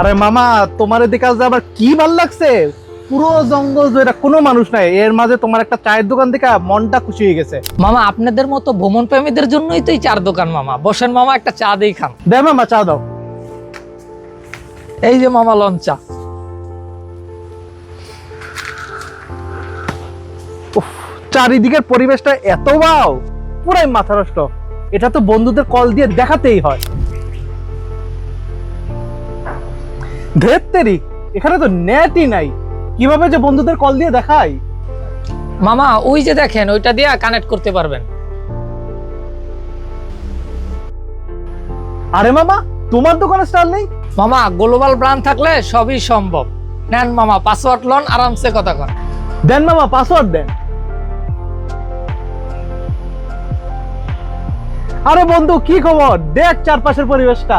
আরে মামা তোমার এদিকে আজ আবার কি ভালো লাগছে? পুরো জঙ্গল যেটা কোনো মানুষ নাই। এর মাঝে তোমার একটা চায়ের দোকান থেকে মনটা খুশি হয়ে গেছে। মামা আপনাদের মতো ভ্রমণ প্রেমীদের জন্যই তো এই চার দোকান মামা। বসেন মামা একটা চা দিয়ে খান। দে মামা চা দাও। এই যে মামা লঞ্চা চারিদিকের পরিবেশটা এত বাও পুরাই মাথা নষ্ট এটা তো বন্ধুদের কল দিয়ে দেখাতেই হয়। ধেত্তেরি এখানে তো নেটই নাই। কীভাবে যে বন্ধুদের কল দিয়ে দেখাই মামা ওই যে দেখেন ওইটা দিয়ে কানেক্ট করতে পারবেন। আরে মামা তোমার দোকানে স্টার নেই? মামা গ্লোবাল ব্র্যান্ড থাকলে সবই সম্ভব। নেন মামা পাসওয়ার্ড লন আরামসে কথা কন। দেন মামা পাসওয়ার্ড দেন। আরে বন্ধু কি খবর? দেখ চারপাশের পরিবেশটা।